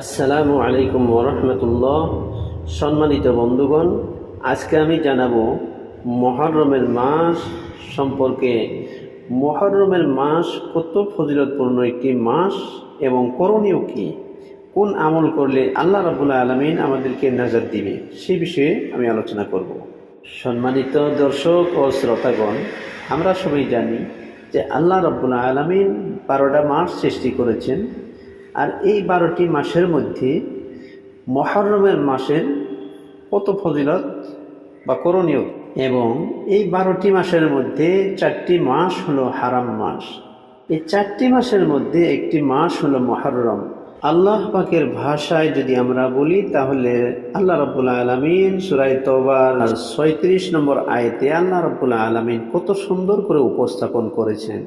আসসালামু আলাইকুম ওরহমতুল্লাহ সম্মানিত বন্ধুগণ, আজকে আমি জানাব মহরমের মাস সম্পর্কে। মহরমের মাস কত ফজিলতপূর্ণ একটি মাস এবং করণীয় কি? কোন আমল করলে আল্লাহ রাবুল্লাহ আলমিন আমাদেরকে নজর দিবে? সে বিষয়ে আমি আলোচনা করব। সম্মানিত দর্শক ও শ্রোতাগণ, আমরা সবাই জানি যে আল্লাহ রাবুল্লাহ আলমিন বারোটা মাস সৃষ্টি করেছেন। আর এই বারোটি মাসের মধ্যে মহরমের মাসের কত ফজিলত বা করণীয়? এবং এই বারোটি মাসের মধ্যে চারটি মাস হলো হারাম মাস। এই চারটি মাসের মধ্যে একটি মাস হলো মহরম। আল্লাহ পাকের ভাষায় যদি আমরা বলি, তাহলে আল্লাহ রব্বুল্লা আলমিন সুরাই তোবার ছয়ত্রিশ নম্বর আয়তে আল্লাহ রব্বুল্লা আলমিন কত সুন্দর করে উপস্থাপন করেছেন।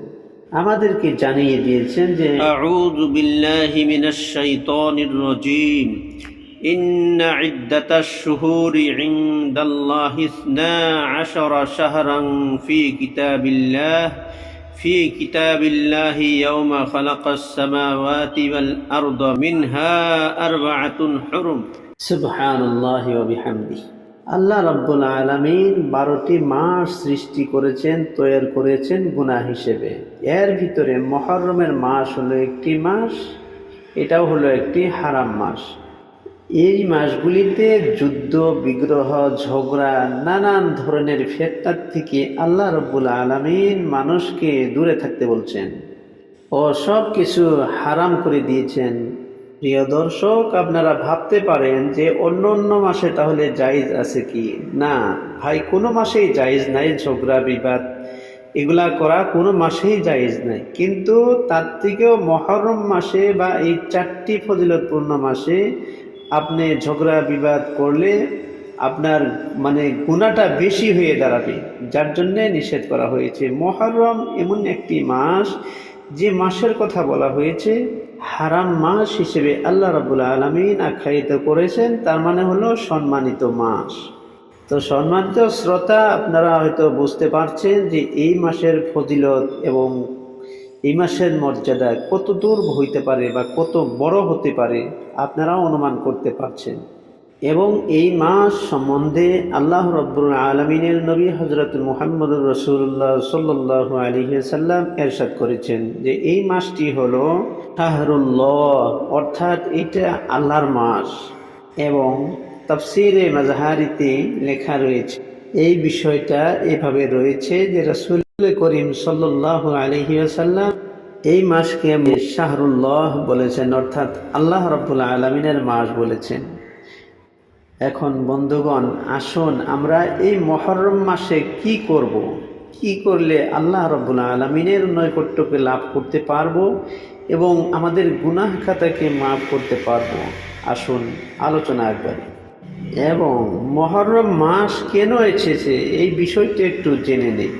আমাদেরকে জানিয়ে দিয়েছেন যে أعوذ بالله من الشيطان الرجيم إن عدة الشهور عند الله اثنا عشر شهرا في كتاب الله في كتاب الله يوم خلق السماوات والأرض منها أربعة حرم সুবহানাল্লাহ ওয়া বিহামদি আল্লাহ রাব্বুল আলামিন বারোটি মাস সৃষ্টি করেছেন তৈরি করেছেন গুনাহ হিসেবে। এর ভিতরে মহরমের মাস হলো একটি মাস, এটাও হলো একটি হারাম মাস। এই মাসগুলিতে যুদ্ধ, বিগ্রহ, ঝগড়া, নানান ধরনের ফেতনার থেকে আল্লাহ রব্বুল আলামিন মানুষকে দূরে থাকতে বলছেন। ও সব কিছু হারাম করে দিয়েছেন। প্রিয় দর্শক, আপনারা ভাবতে পারেন যে অন্য অন্য মাসে তাহলে জায়েজ আছে কি? না, ভাই, কোনো মাসেই জায়েজ নাই, ঝগড়া, বিবাদ। এগুলা করা কোনো মাসেই জায়েজ নাই। কিন্তু তার থেকেও মহরম মাসে বা এই চারটি ফজিলতপূর্ণ মাসে আপনি ঝগড়া, বিবাদ করলে আপনার মানে গুণাটা বেশি হয়ে দাঁড়াবে। যার জন্যে নিষেধ করা হয়েছে। মহরম এমন একটি মাস যে মাসের কথা বলা হয়েছে হারাম মাস হিসেবে আল্লাহ রাবুল আলমিন আখ্যায়িত করেছেন, তার মানে হলো সম্মানিত মাস। তো সম্মানিত শ্রোতা, আপনারা হয়তো বুঝতে পারছেন যে এই মাসের ফজিলত এবং এই মাসের মর্যাদা কত দূর হইতে পারে বা কত বড় হতে পারে, আপনারাও অনুমান করতে পারছেন। এবং এই মাস সম্বন্ধে আল্লাহ রব্বুল আলমিনের নবী হজরত মুহাম্মদ রসুল্লাহ সাল্লাহ আলিহাল্লাম এরশাদ করেছেন যে এই মাসটি হল শাহরুল্লাহ অর্থাৎ এটা আল্লাহর মাস। এবং তফসিরে মাজহারিতে লেখা রয়েছে, এই বিষয়টা এভাবে রয়েছে যে রসুল করিম সাল্লাহ আলহিয়াসাল্লাম এই মাসকে শাহরুল্লাহ বলেছেন, অর্থাৎ আল্লাহ রব্বুল আলমিনের মাস বলেছেন। এখন বন্ধুগণ, আসুন আমরা এই মহরম মাসে কি করব। কি করলে আল্লাহ রব্বুল আলমিনের নৈকট্যকে লাভ করতে পারব? এবং আমাদের গুনাহ খাতাকে মাফ করতে পারব। আসুন, আলোচনা একবার। এবং মহরম মাস কেন এসেছে এই বিষয়টি একটু জেনে নেই।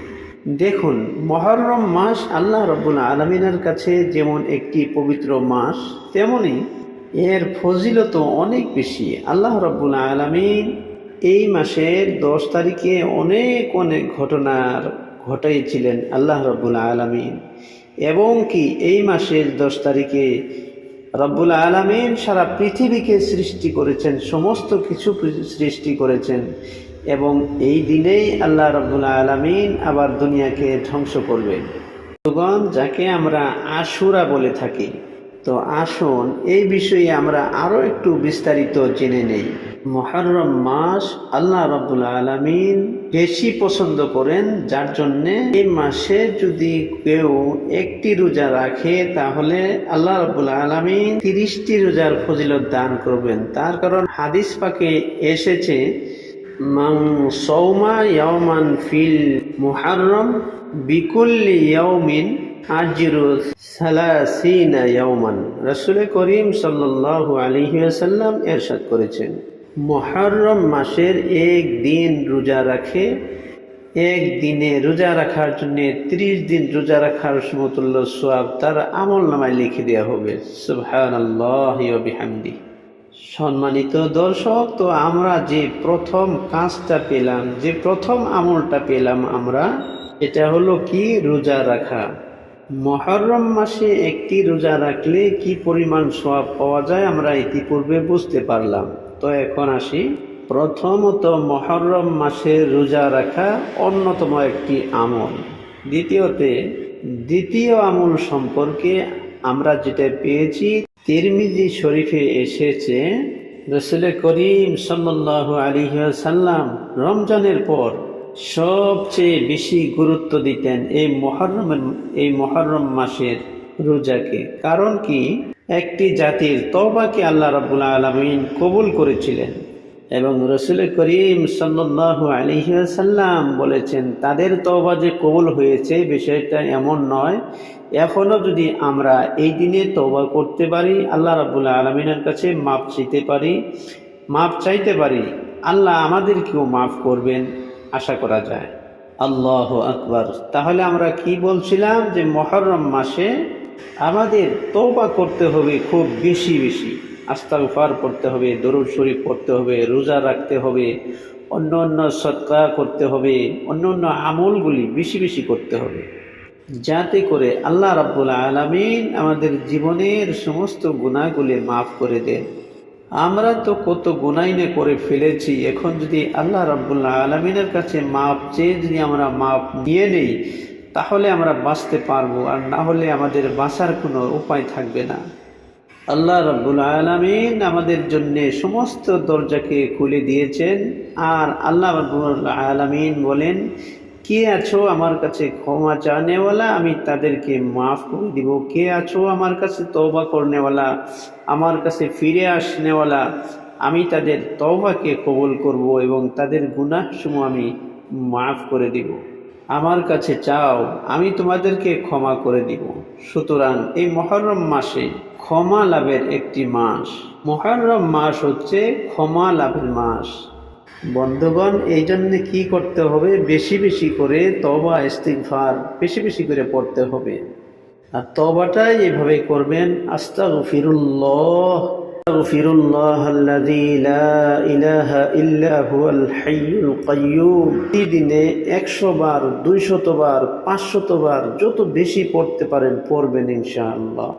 দেখুন, মহরম মাস আল্লাহ রব্বুল আলমিনের কাছে যেমন একটি পবিত্র মাস, তেমনি এর ফজিলত অনেক বেশি। আল্লাহ রব্বুল আলমিন এই মাসের দশ তারিখে অনেক অনেক ঘটনার ঘটাইছিলেন আল্লাহ রব্বুল আলমিন। এবং কি এই মাসের দশ তারিখে রব্বুল আলমিন সারা পৃথিবীকে সৃষ্টি করেছেন, সমস্ত কিছু সৃষ্টি করেছেন এবং এই দিনেই আল্লাহ রব্বুল আলমিন আবার দুনিয়াকে ধ্বংস করবেন। যাকে আমরা আশুরা বলে থাকি তো আসুন, এই বিষয়ে আমরা আরও একটু বিস্তারিত জেনে নেই। মহরম মাস আল্লাহ রব্বুল আলমিন বেশি পছন্দ করেন, যার জন্যে এই মাসে যদি কেউ একটি রোজা রাখে, তাহলে আল্লাহ রব্বুল আলমিন তিরিশটি রোজার ফজিলত দান করবেন। তার কারণ হাদিস পাকে এসেছে মাং সৌমা ইয়ামান ফিল মুহাররম বিকুল্লি ইয়াউমিন আজিরু সালাসিনা ইয়াউমান। রাসূল করিম সাল্লাল্লাহু আলাইহি ওয়াসাল্লাম এরশাদ করেছেন, মুহররম মাসের এক দিন রোজা রাখে, এক দিনে রোজা রাখার জন্য ত্রিশ দিন রোজা রাখার সমতুল্য সোয়াব তার আমল নামায় লিখে দেওয়া হবে। সুবহানাল্লাহ সম্মানিত দর্শক, তো আমরা যে প্রথম কাজটা পেলাম, যে প্রথম আমলটা পেলাম আমরা এটা হলো কি রোজা রাখা? মহরম মাসে একটি রোজা রাখলে কি পরিমাণ সওয়াব পাওয়া যায় আমরা ইতিপূর্বে বুঝতে পারলাম। তো এখন আসি। প্রথমত মহরম মাসে রোজা রাখা অন্যতম একটি আমল। দ্বিতীয়তে, দ্বিতীয় আমল সম্পর্কে আমরা যেটা পেয়েছি, তিরমিজি শরীফে এসেছে রসুল করিম সাল্লাহ আলী সাল্লাম রমজানের পর সবচেয়ে বেশি গুরুত্ব দিতেন এই মহরমের এই মহরম মাসের রোজাকে। কারণ কি? একটি জাতির তবাকে আল্লাহ রাবুল আলমিন কবুল করেছিলেন এবং রসুল করিম সাল্লাহ আলহিসাল্লাম বলেছেন, তাদের তওবা যে কবুল হয়েছে, বিষয়টা এমন নয় এখনও যদি আমরা এই দিনে তওবা করতে পারি, আল্লাহ রাবুল্লাহ আলমিনের কাছে মাপ চাইতে পারি, মাপ চাইতে পারি, আল্লাহ আমাদেরকেও মাফ করবেন। আশা করা যায়। আল্লাহ আকবার। তাহলে আমরা কি বলছিলাম যে মহরম মাসে আমাদের তওবা করতে হবে খুব বেশি বেশি। আস্তাগফার পড়তে হবে, দরুদ শরীফ পড়তে হবে, রোজা রাখতে হবে, অন্য অন্য সৎকা করতে হবে, অন্য অন্য আমলগুলি বেশি বেশি করতে হবে। যাতে করে আল্লাহ রাব্বুল আলামিন আমাদের জীবনের সমস্ত গুণাগুলি মাফ করে দেন। আমরা তো কত গুনাইনে করে ফেলেছি। এখন যদি আল্লাহ রাব্বুল্লাহ আলমিনের কাছে মাপ চেয়ে যদি আমরা মাপ নিয়ে নেই, তাহলে আমরা বাঁচতে পারব আর না হলে আমাদের বাঁচার কোনো উপায় থাকবে না। আল্লাহ রাব্বুল আলমিন আমাদের জন্য সমস্ত দরজাকে খুলে দিয়েছেন। আর আল্লাহ রাব্বুল আলমিন বলেন কে আছো আমার কাছে ক্ষমা চানেওয়ালা আমি তাদেরকে মাফ করে দিব। কে আছো আমার কাছে তওবা করনেওয়ালা? আমার কাছে ফিরে আসনেওয়ালা? আমি তাদের তওবাকে কবল করব এবং তাদের গুনাহসমূহ আমি মাফ করে দিব। আমার কাছে চাও, আমি তোমাদেরকে ক্ষমা করে দিব। সুতরাং এই মহরম মাসে ক্ষমা লাভের একটি মাস। মহরম মাস হচ্ছে ক্ষমা লাভের মাস। বন্ধুগণ, এই জন্যে কি করতে হবে? বেশি বেশি করে তবা ইস্তিগফার বেশি বেশি করে পড়তে হবে। আর তবাটাই এভাবে করবেন হাইয়ুল প্রতিদিনে 100 বার 200 বার 500 বার যত বেশি পড়তে পারেন, পড়বেন ইনশাআল্লাহ।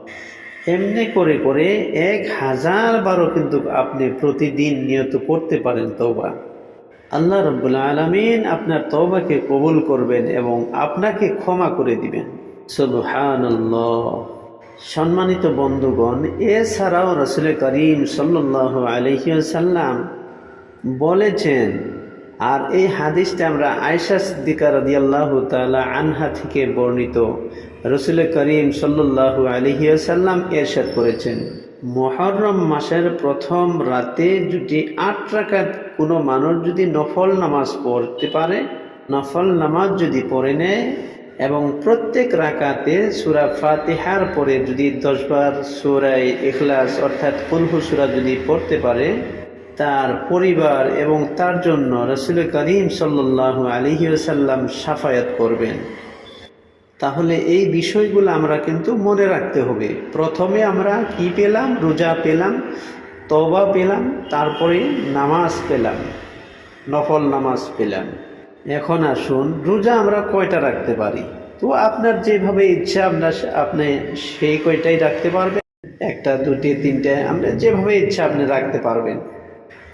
এমনি করে করে এক হাজার বারও কিন্তু আপনি প্রতিদিন নিয়ত করতে পারেন তওবা। আল্লাহ রব্বুল আলমিন আপনার তবাকে কবুল করবেন এবং আপনাকে ক্ষমা করে দিবেন। সম্মানিত বন্ধুগণ, এছাড়াও রসুল করিম সাল্লাহ আলহিসাল্লাম বলেছেন, আর এই হাদিসটা আমরা আয়সা সিদ্দিকা রদিয়াল্লাহ তালা আনহা থেকে বর্ণিত, রসুল করিম সাল্লাহ আলহিসাল্লাম এরশাদ করেছেন মহরম মাসের প্রথম রাতে যদি আট রাকাত কোনো মানুষ যদি নফল নামাজ পড়তে পারে, নফল নামাজ যদি পড়ে নেয় এবং প্রত্যেক রাকাতে সুরা ফাতিহার পরে যদি দশবার সুরাই এখলাস অর্থাৎ কুলহু সুরা যদি পড়তে পারে, তার পরিবার এবং তার জন্য রসুল করিম সাল্লাহ আলহিউসাল্লাম সাফায়াত করবেন। তাহলে এই বিষয়গুলো আমরা কিন্তু মনে রাখতে হবে। প্রথমে আমরা কি পেলাম? রোজা পেলাম। তবা পেলাম, তারপরে নামাজ পেলাম, নফল নামাজ পেলাম। এখন আসুন, রোজা আমরা কয়টা রাখতে পারি? তো আপনার যেভাবে ইচ্ছা আপনার আপনি সেই কয়টাই রাখতে পারবেন। একটা, দুটি, তিনটে, আমরা যেভাবে ইচ্ছা, আপনি রাখতে পারবেন।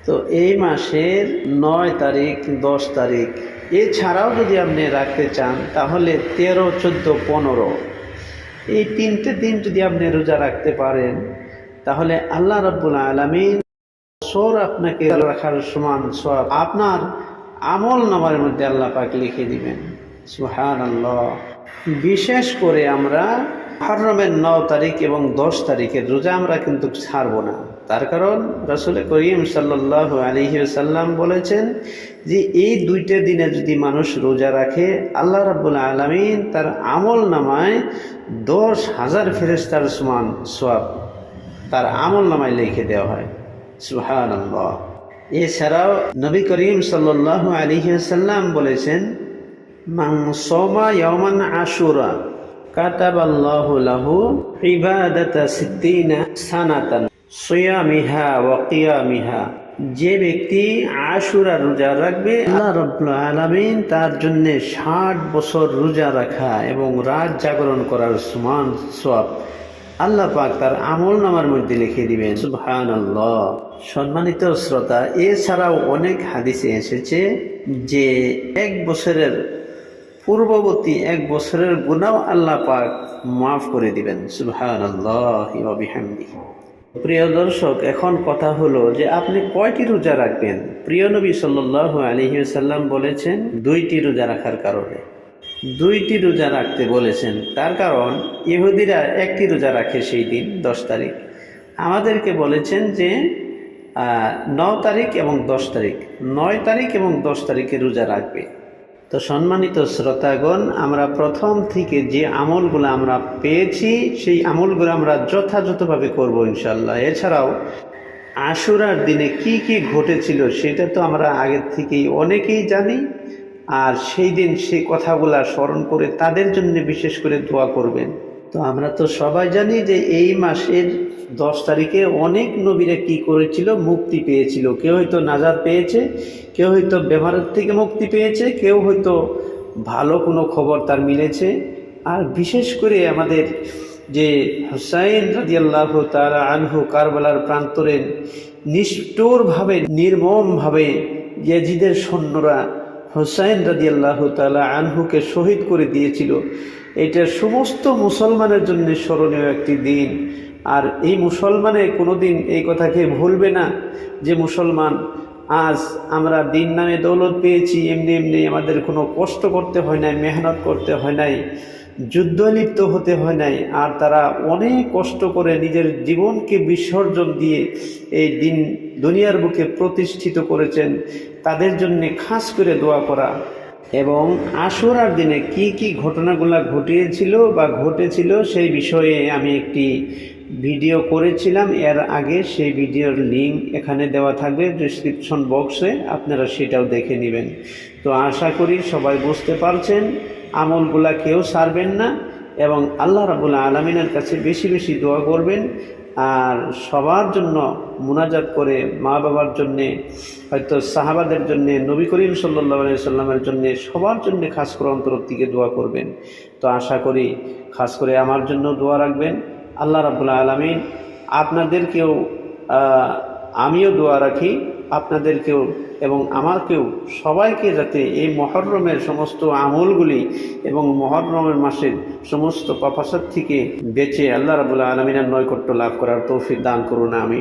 তো এই মাসের নয় তারিখ, দশ তারিখ, এছাড়াও যদি আপনি রাখতে চান, তাহলে তেরো, চোদ্দ, পনেরো, এই তিনটে দিন যদি আপনি রোজা রাখতে পারেন তাহলে আল্লাহ রব্বুল আলমিন বছর আপনাকে রাখার সমান সব আপনার আমল নামার মধ্যে আল্লাহ পাক লিখে দিবেন। সুহান আল্লাহ বিশেষ করে আমরা হরমের ন তারিখ এবং দশ তারিখের রোজা আমরা কিন্তু ছাড়ব না। তার কারণ রসুল করিম সাল্লাহ আলহি সাল্লাম বলেছেন যে এই দুইটা দিনে যদি মানুষ রোজা রাখে, আল্লাহ রাবুল আলমিন তার আমল নামায় দশ হাজার ফেরেস্তার সমান সব তার আমল নামায় লিখে দেওয়া হয়। সুহান আল্লাহ এছাড়াও নবী করিম সাল্লাহ আলহিসাল্লাম বলেছেন মাং সোমা ইয়মান আশুরা, কাতাবাল্লাহু লাহু ইবাদাতা সিদ্দিনা সানাতান সিয়ামিহা ওয়া কিয়ামিহা। যে ব্যক্তি আশুরা রোজা রাখবে, আল্লাহ আলমিন তার জন্য ষাট বছর রোজা রাখা এবং রাত জাগরণ করার সমান সব আল্লাহ পাক তার আমল নামার মধ্যে লিখে দিবেন সুবহান সম্মানিত শ্রোতা, এছাড়াও অনেক হাদিসে এসেছে যে এক বছরের পূর্ববর্তী এক বছরের গুণাও আল্লাহ পাক মাফ করে দিবেন সুবহান প্রিয় দর্শক, এখন কথা হলো যে আপনি কয়টি রোজা রাখবেন? প্রিয় নবী সাল্লাহ আলহিসাল্লাম বলেছেন, দুইটি রোজা রাখার কারণে। দুইটি রোজা রাখতে বলেছেন। তার কারণ, ইহুদিরা একটি রোজা রাখে সেই দিন, দশ তারিখ। আমাদেরকে বলেছেন যে ন তারিখ এবং দশ তারিখ। নয় তারিখ এবং দশ তারিখে রোজা রাখবে। তো সম্মানিত শ্রোতাগণ, আমরা প্রথম থেকে যে আমলগুলো আমরা পেয়েছি, সেই আমলগুলো আমরা যথাযথভাবে করব ইনশাল্লাহ এছাড়াও, আশুরার দিনে কি কি ঘটেছিল সেটা তো আমরা আগের থেকেই অনেকেই জানি। আর সেই দিন সেই কথাগুলা স্মরণ করে তাদের জন্য বিশেষ করে দোয়া করবেন। তো আমরা তো সবাই জানি যে এই মাসের দশ তারিখে অনেক নবীরা কি করেছিল? মুক্তি পেয়েছিল। কেউ হয়তো নাজার পেয়েছে, কেউ হয়তো ব্যবহারের থেকে মুক্তি পেয়েছে, কেউ হয়তো ভালো কোনো খবর তার মিলেছে। আর বিশেষ করে আমাদের যে হুসাইন রাজিয়াল্লাহ তারা আনহু কারবালার প্রান্তরে নিষ্ঠুরভাবে, নির্মমভাবে ইয়াজিদের সৈন্যরা হুসাইন রাজিয়াল্লাহ তালা আনহুকে শহীদ করে দিয়েছিল। এটা সমস্ত মুসলমানের জন্য স্মরণীয় একটি দিন। আর এই মুসলমানে কোনো দিন এই কথাকে ভুলবে না যে মুসলমান, আজ আমরা দিন নামে দৌলত পেয়েছি, এমনি এমনি আমাদের কোনো কষ্ট করতে হয় নাই, মেহনত করতে হয় নাই। যুদ্ধ লিপ্ত হতে হয় নাই, আর তারা অনেক কষ্ট করে নিজের জীবনকে বিসর্জন দিয়ে এই দিন দুনিয়ার বুকে প্রতিষ্ঠিত করেছেন। তাদের জন্য খাস করে দোয়া করা। এবং আশুরার দিনে কি কি ঘটনাগুলো ঘটিয়েছিল বা ঘটেছিল সেই বিষয়ে আমি একটি ভিডিও করেছিলাম। এর আগে সেই ভিডিওর লিঙ্ক এখানে দেওয়া থাকবে ডিসক্রিপশন বক্সে, আপনারা সেটাও দেখে নেবেন। তো আশা করি সবাই বুঝতে পারছেন। আমলগুলা কেউ সারবেন না এবং আল্লাহ রাবুল্লাহ আলমিনের কাছে বেশি বেশি দোয়া করবেন। আর সবার জন্য মোনাজাত করে মা বাবার জন্যে, হয়তো সাহাবাদের জন্যে, নবী করিম সাল্লা সাল্লামের জন্যে, সবার জন্য খাস করে অন্তর থেকে দোয়া করবেন। তো আশা করি খাস করে আমার জন্য দোয়া রাখবেন। আল্লাহ রাবুল্লাহ আলমিন আপনাদেরকেও আমিও দোয়া রাখি। আপনাদেরকেও এবং আমারকেও সবাইকে যাতে এই মহরমের সমস্ত আমলগুলি এবং মহরমের মাসের সমস্ত পাপাসার থেকে বেঁচে আল্লাহ রাবুল্লাহ আলমিনার নৈকট্য লাভ করার তৌফিক দান করুন আমি